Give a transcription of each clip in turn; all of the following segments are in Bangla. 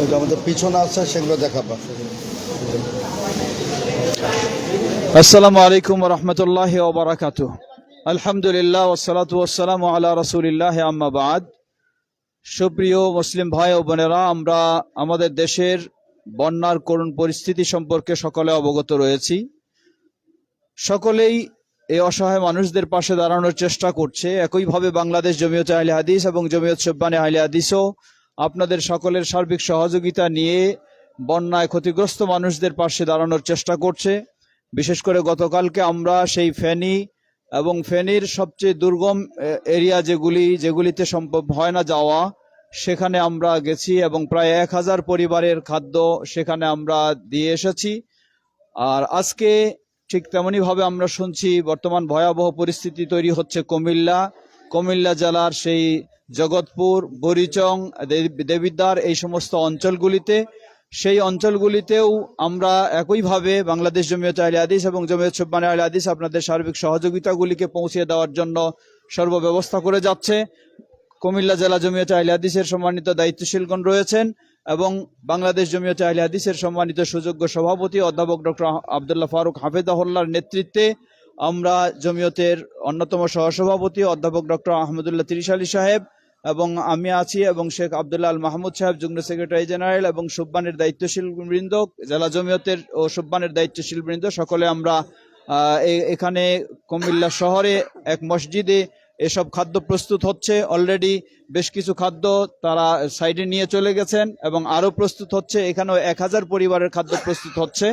ওই আমাদের পিছনে আছে, সেগুলো দেখাবো। আসসালামু আলাইকুম রহমতুল্লাহ ওবরাকাতু আলহামদুলিল্লাহ ওসালাত ওসালাম আল্লাহ রসুলিল্লাহ, আম্মা বাদ। সুপ্রিয় মুসলিম ভাই ও বোনেরা, আমরা আমাদের দেশের বন্যার করুণ পরিস্থিতি সম্পর্কে সকলে অবগত রয়েছি। সকলেই এই অসহায় মানুষদের পাশে দাঁড়ানোর চেষ্টা করছে। একইভাবে বাংলাদেশ জমিয়ত আহলে হাদিস এবং জমিয়ত সুব্বানে আহলে হাদিসও আপনাদের সকলের সার্বিক সহযোগিতা নিয়ে বন্যায় ক্ষতিগ্রস্ত মানুষদের পাশে দাঁড়ানোর চেষ্টা করছে। বিশেষ করে গতকালকে আমরা সেই ফেনী এবং ফেনীর সবচেয়ে দুর্গম এরিয়া যেগুলি, যেগুলিতে সম্ভব হয় না যাওয়া, সেখানে আমরা গেছি এবং প্রায় এক হাজার পরিবারের খাদ্য সেখানে আমরা দিয়ে এসেছি। আর আজকে ঠিক তেমনি ভাবে আমরা শুনছি বর্তমান ভয়াবহ পরিস্থিতি তৈরি হচ্ছে কুমিল্লা। কুমিল্লা জেলার সেই জগৎপুর, বরিচং দেবিদ্বার এই সমস্ত অঞ্চলগুলিতে, সেই অঞ্চলগুলিতেও আমরা একইভাবে বাংলাদেশ জমিয়ত আলী হাদিস এবং জমিয়ত সুব্বানে আলী হাদিস আপনাদের সার্বিক সহযোগিতাগুলিকে পৌঁছে দেওয়ার জন্য সর্বব্যবস্থা করে যাচ্ছে। কুমিল্লা জেলা জমিয়ত আলী হাদিসের সম্মানিত দায়িত্বশীলগণ রয়েছেন এবং বাংলাদেশ জমিয়ত আলী হাদিসের সম্মানিত সুযোগ্য সভাপতি অধ্যাপক ডক্টর আবদুল্লাহ ফারুক হাফেজাহুল্লার নেতৃত্বে আমরা জমিয়তের অন্যতম সহসভাপতি অধ্যাপক ডক্টর আহমদুল্লাহ তিরিশ আলী সাহেব এবং আমি আছি এবং শেখ আবদুল্লাহ আল মাহমুদ সাহেব, যুগ্ম সেক্রেটারি জেনারেল এবং সুব্বানের দায়িত্বশীল বৃন্দ, জেলা জমিয়তের ও সুব্বানের দায়িত্বশীল বৃন্দ, সকলে আমরা এখানে কুমিল্লা শহরে এক মসজিদে এসব খাদ্য প্রস্তুত হচ্ছে। অলরেডি বেশ কিছু খাদ্য তারা সাইডে নিয়ে চলে গেছেন এবং আরও প্রস্তুত হচ্ছে। এখানেও এক হাজার পরিবারের খাদ্য প্রস্তুত হচ্ছে।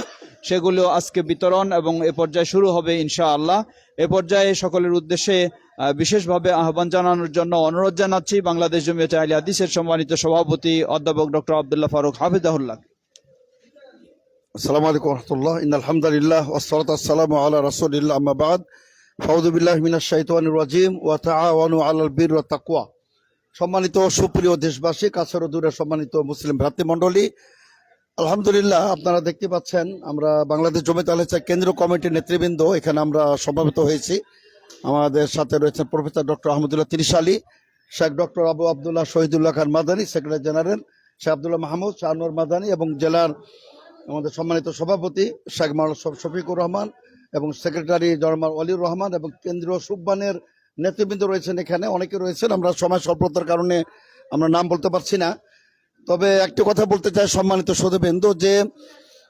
সেগুলো আজকে বিতরণ এবং এ পর্যায়ে শুরু হবে ইনশাআল্লাহ। এ পর্যায়ে সকলের উদ্দেশ্যে বিশেষভাবে আহ্বান জানানোর জন্য অনুরোধ জানাচ্ছি বাংলাদেশ জমিয়ত আলী হাদিসের সম্মানিত সভাপতি অধ্যাপক ডক্টর আবদুল্লাহ ফারুক হাফিজাহুল্লাহ। আসসালামু আলাইকুম রহমতুল্লাহ ইন আলহামদুলিল্লাহ ওসলাত আসসালামু আলা রাসূলিল্লাহ আম্মা বাদ। ফাউযু বিল্লাহি মিনাশ শাইতানির রাজিম ওয়া তাআওয়ানু আলাল বিররি ওয়াত তাকওয়া। সম্মানিত সুপ্রিয় দেশবাসী, কাছের ও দূরের সম্মানিত মুসলিম ভ্রাতৃমণ্ডলী আলহামদুলিল্লাহ আপনারা দেখতে পাচ্ছেন, আমরা বাংলাদেশ জমিত আলহাজ কেন্দ্রীয় কমিটির নেতৃবৃন্দ, এখানে আমরা সমাবেত হয়েছি। আমাদের সাথে রয়েছেন প্রফেসর ডক্টর আহমদুল্লাহ তিরিশ Ali Sheikh doctor Abu Abdullah Shahidullah Khan Madani, secretary general Sheikh Abdullah Mahmud, Shah Anwar Madani এবং জেলার আমাদের সম্মানিত সভাপতি শেখ মাওলানা শফিকুর রহমান এবং সেক্রেটারি জনরমাল অলিউর রহমান এবং কেন্দ্রীয় সুব্বানের নেতৃবৃন্দ রয়েছেন এখানে। অনেকে রয়েছেন, আমরা সময় স্বল্পতার কারণে আমরা নাম বলতে পারছি না। তবে একটি কথা বলতে চাই সম্মানিত সদবিন্দু যে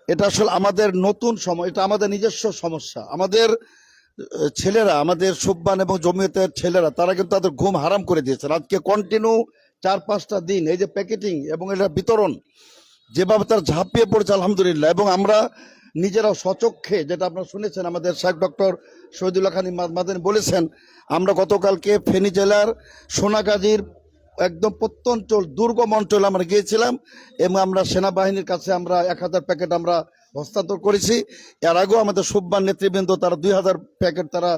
এটা আসলে আমাদের নতুন সময়, এটা আমাদের নিজস্ব সমস্যা। আমাদের ছেলেরা, আমাদের সুব্বান এবং জমিয়তের ছেলেরা, তারা কিন্তু তাদের ঘুম হারাম করে দিয়েছে আজকে কন্টিনিউ চার, পাঁচটা দিন এই যে প্যাকেটিং এবং এটা বিতরণ, যেভাবে তার ঝাঁপিয়ে পড়েছে, আলহামদুলিল্লাহ। এবং আমরা নিজেরাও সচক্ষে, যেটা আপনারা শুনেছেন, আমাদের শেখ ডক্টর শহীদুল্লাহ খান মাদানী বলেছেন, আমরা গতকালকে ফেনী জেলার সোনাগাজীর একদম প্রত্যঞ্চল দুর্গম অঞ্চলে আমরা গিয়েছিলাম, এবং আমরা সেনাবাহিনীর কাছে আমরা এক হাজার প্যাকেট আমরা হস্তান্তর করেছি। এর আগেও আমাদের সুব্বান নেতৃবৃন্দ তারা দুই হাজার প্যাকেট তারা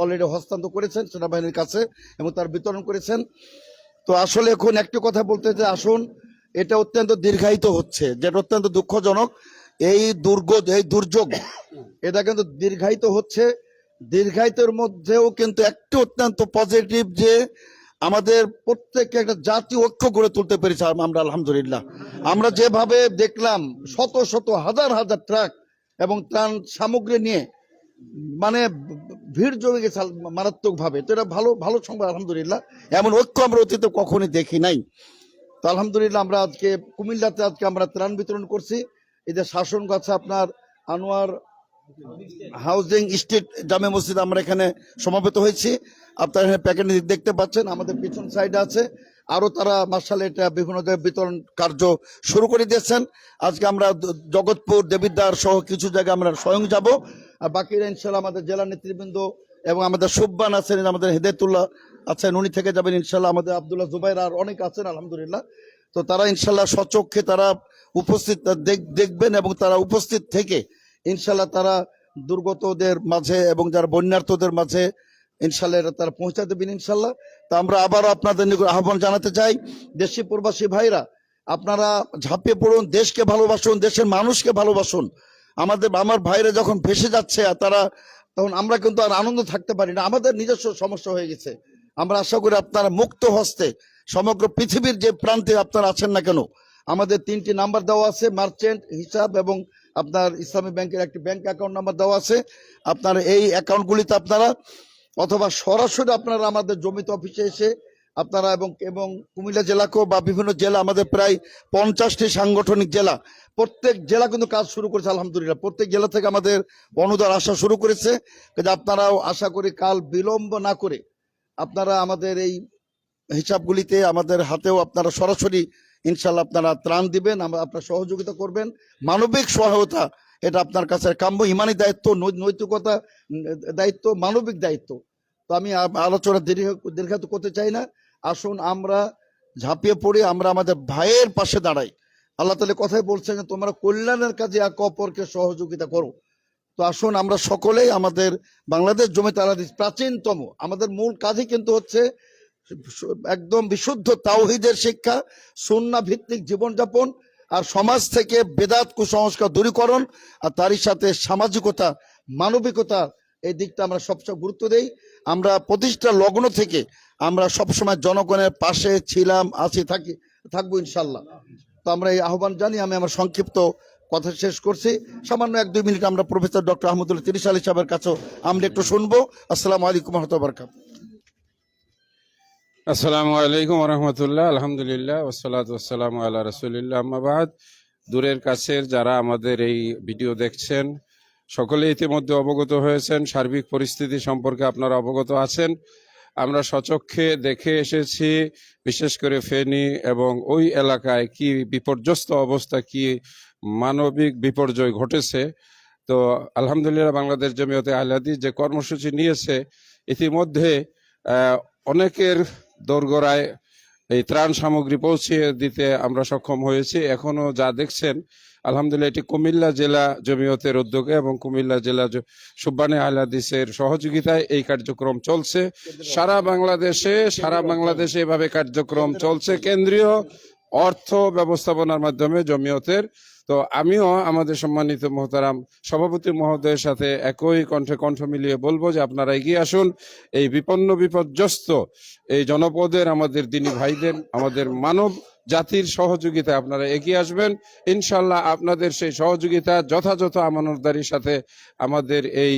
অলরেডি হস্তান্তর করেছেন সেনাবাহিনীর কাছে এবং তার বিতরণ করেছেন। তো আসলে এখন একটি কথা বলতে যে আসুন, এটা অত্যন্ত দীর্ঘায়িত হচ্ছে, যেটা অত্যন্ত দুঃখজনক। এই দুর্গ, এই দুর্যোগ, এটা কিন্তু দীর্ঘায়িত হচ্ছে। দীর্ঘায়িতের মধ্যেও কিন্তু একটি অত্যন্ত পজিটিভ যে আমাদের প্রত্যেককে একটা জাতীয় ঐক্য গড়ে তুলতে পেরেছি আমরা, আলহামদুলিল্লাহ। আমরা যেভাবে দেখলাম, শত শত, হাজার হাজার ট্রাক এবং ত্রাণ সামগ্রী নিয়ে মানে ভিড় জমে গেছে মারাত্মক ভাবে তো এটা ভালো ভালো সংবাদ, আলহামদুলিল্লাহ। এমন ঐক্য আমরা অতীতে কখনই দেখি নাই। তো আলহামদুলিল্লাহ আমরা আজকে, কুমিল্লাতে আজকে আমরা ত্রাণ বিতরণ করছি। এদের শাসন আছে আপনার আনোয়ার হাউজিং স্ট্রিট জামে মসজিদ আমরা এখানে সমাবেত হয়েছি। আপনারা এখানে প্যাকেট দেখতে পাচ্ছেন, আমাদের পিছন সাইডে আছে। আরও তারা মার্শাল এটা বিভিন্ন বিতরণ কার্য শুরু করে দিয়েছেন। আজকে আমরা জগৎপুর, দেবিদ্বার সহ কিছু জায়গায় আমরা স্বয়ং যাব। আর বাকিরা ইনশাল্লাহ আমাদের জেলা নেতৃবৃন্দ এবং আমাদের সুব্বান আছেন, আমাদের হেদায়তুল্লাহ আছেন, উনি থেকে যাবেন ইনশাল্লাহ। আমাদের আবদুল্লাহ জুবাইর আর অনেক আছেন, আলহামদুলিল্লাহ। তো তারা ইনশাল্লাহ সচক্ষে তারা উপস্থিত দেখবেন এবং তারা উপস্থিত থেকে ইনশাল্লাহ তারা দুর্গতদের মাঝে এবং যারা বন্যার্থদের মাঝে ইনশাল্লাহ এটা তারা পৌঁছে দেবেন ইনশাল্লাহ। তা আমরা আবারও আপনাদের নিকট আহ্বান জানাতে চাই, দেশি প্রবাসী ভাইরা, আপনারা ঝাঁপিয়ে পড়ুন, দেশকে ভালোবাসুন, দেশের মানুষকে ভালোবাসুন। আমাদের, আমার ভাইরা যখন ভেসে যাচ্ছে, তারা তখন আমরা কিন্তু আর আনন্দ থাকতে পারি না, আমাদের নিজস্ব সমস্যা হয়ে গেছে। আমরা আশা করি আপনারা মুক্ত হস্তে, সমগ্র পৃথিবীর যে প্রান্তে আপনারা আছেন না কেন, আমাদের তিনটি নাম্বার দেওয়া আছে, মার্চেন্ট, হিসাব এবং আপনার ইসলামী ব্যাংকের একটি ব্যাংক অ্যাকাউন্ট নাম্বার দেওয়া আছে। আপনার এই অ্যাকাউন্টগুলিতে আপনারা অথবা সরাসরি আপনারা আমাদের জমিতে অফিসে এসে আপনারা এবং এবং কুমিল্লা জেলাকেও বা বিভিন্ন জেলা, আমাদের প্রায় পঞ্চাশটি সাংগঠনিক জেলা, প্রত্যেক জেলা কিন্তু কাজ শুরু করেছে, আলহামদুলিল্লাহ। প্রত্যেক জেলা থেকে আমাদের অনুদান আসা শুরু করেছে। কিন্তু আপনারাও আশা করি কাল বিলম্ব না করে আপনারা আমাদের এই হিসাবগুলিতে আমাদের হাতেও আপনারা সরাসরি ইনশাল্লাহ আপনারা ত্রাণ দিবেন, আমরা আপনার সহযোগিতা করবেন। মানবিক সহায়তা, এটা আপনার কাছে কাম্য, ইমানি দায়িত্ব নৈতিকতা দায়িত্ব, মানবিক দায়িত্ব। তো আমি আলোচনা দীর্ঘ দীর্ঘায়িত করতে চাই না। আসুন আমরা ঝাঁপিয়ে পড়ে আমরা আমাদের ভাইয়ের পাশে দাঁড়াই। আল্লাহ তালে কথাই বলছেন যে, তোমরা কল্যাণের কাজে এক অপরকে সহযোগিতা করো। তো আসুন আমরা সকলেই আমাদের বাংলাদেশ জমি তালাদিস প্রাচীনতম, আমাদের মূল কাজই কিন্তু হচ্ছে একদম বিশুদ্ধ তাওহিদের শিক্ষা, সুন্না ভিত্তিক জীবনযাপন আর সমাজ থেকে বেদাত কুসংস্কার দূরীকরণ আর তারই সাথে সামাজিকতা, মানবিকতা, এই দিকটা আমরা সবচেয়ে গুরুত্ব দেই। আমরা প্রতিষ্ঠা লগ্ন থেকে আমরা সবসময় জনগণের পাশে ছিলাম, আছি, থাকি, থাকব ইনশাল্লাহ তো আমরা এই আহ্বান জানি, আমি আমার সংক্ষিপ্ত কথা শেষ করছি। সামান্য এক দুই মিনিট আমরা প্রফেসর ডক্টর আহমদুল্লাহ তিরিশ আলী সাহেবের কাছেও আমরা একটু শুনব। আসসালামু আলাইকুম রহমতুল্লাহ আসসালামু আলাইকুম রহমতুল্লাহ, আলহামদুলিল্লাহ ওসালাত ওসালাম আল্লাহ রসুলিল্লাহ আহমাবাদ দূরের কাছের যারা আমাদের এই ভিডিও দেখছেন, সকলে ইতিমধ্যে অবগত হয়েছেন, সার্বিক পরিস্থিতি সম্পর্কে আপনারা অবগত আছেন। আমরা সচক্ষে দেখে এসেছি, বিশেষ করে ফেনী এবং ওই এলাকায় কি বিপর্যস্ত অবস্থা, কি মানবিক বিপর্যয় ঘটেছে। তো আলহামদুলিল্লাহ বাংলাদেশ জমিয়তে আহলাদি যে কর্মসূচি নিয়েছে, ইতিমধ্যে অনেকের দোরগোড়ায় এই ত্রাণ সামগ্রী পৌঁছিয়ে দিতে আমরা সক্ষম হয়েছি। এখনও যা দেখছেন, আলহামদুলিল্লাহ এটি কুমিল্লা জেলা জমিয়তের উদ্যোগে এবং কুমিল্লা জেলা সুব্বানী আহলাদিসের সহযোগিতায় এই কার্যক্রম চলছে। সারা বাংলাদেশে সারা বাংলাদেশে এভাবে কার্যক্রম চলছে। কেন্দ্রীয় অর্থ ব্যবস্থাপনার মাধ্যমে জমিয়তের। তো আমিও আমাদের সম্মানিত মহতারাম সভাপতি মহোদয়ের সাথে একই কণ্ঠে কণ্ঠ মিলিয়ে বলব যে আপনারা এগিয়ে আসুন। এই বিপন্ন, বিপর্যস্ত এই জনপদের, আমাদের দিনী ভাইদের, আমাদের মানব জাতির সহযোগিতা আপনারা এগিয়ে আসবেন। ইনশাল্লাহ আপনাদের সেই সহযোগিতা যথাযথ আমানতদারির সাথে আমাদের এই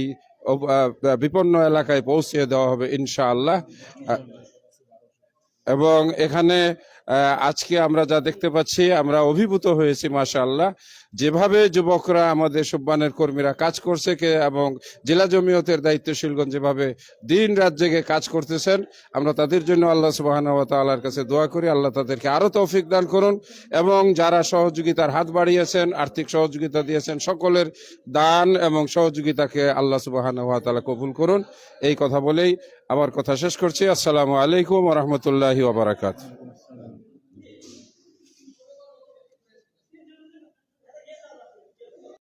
বিপন্ন এলাকায় পৌঁছে দেওয়া হবে ইনশাআল্লাহ। এবং এখানে আজকে আমরা যা দেখতে পাচ্ছি, আমরা অভিভূত হয়েছি, মাশাআল্লাহ। যেভাবে যুবকরা আমাদের সুব্বানের কর্মীরা কাজ করছে, কে এবং জেলা জমিয়তের দায়িত্বশীলগণ যেভাবে দিন রাত জেগে কাজ করতেছেন, আমরা তাদের জন্য আল্লাহ ওয়া কাছে দোয়া করি, আল্লাহ তাদেরকে আরও তৌফিক দান করুন এবং যারা সহযোগিতার হাত বাড়িয়েছেন, আর্থিক সহযোগিতা দিয়েছেন, সকলের দান এবং সহযোগিতাকে আল্লাহ সুবহানাহু ওয়া কবুল করুন। এই কথা বলেই আমার কথা শেষ করছি। আসসালামু আলাইকুম রাহমাতুল্লাহি ওয়া বারাকাতুহু।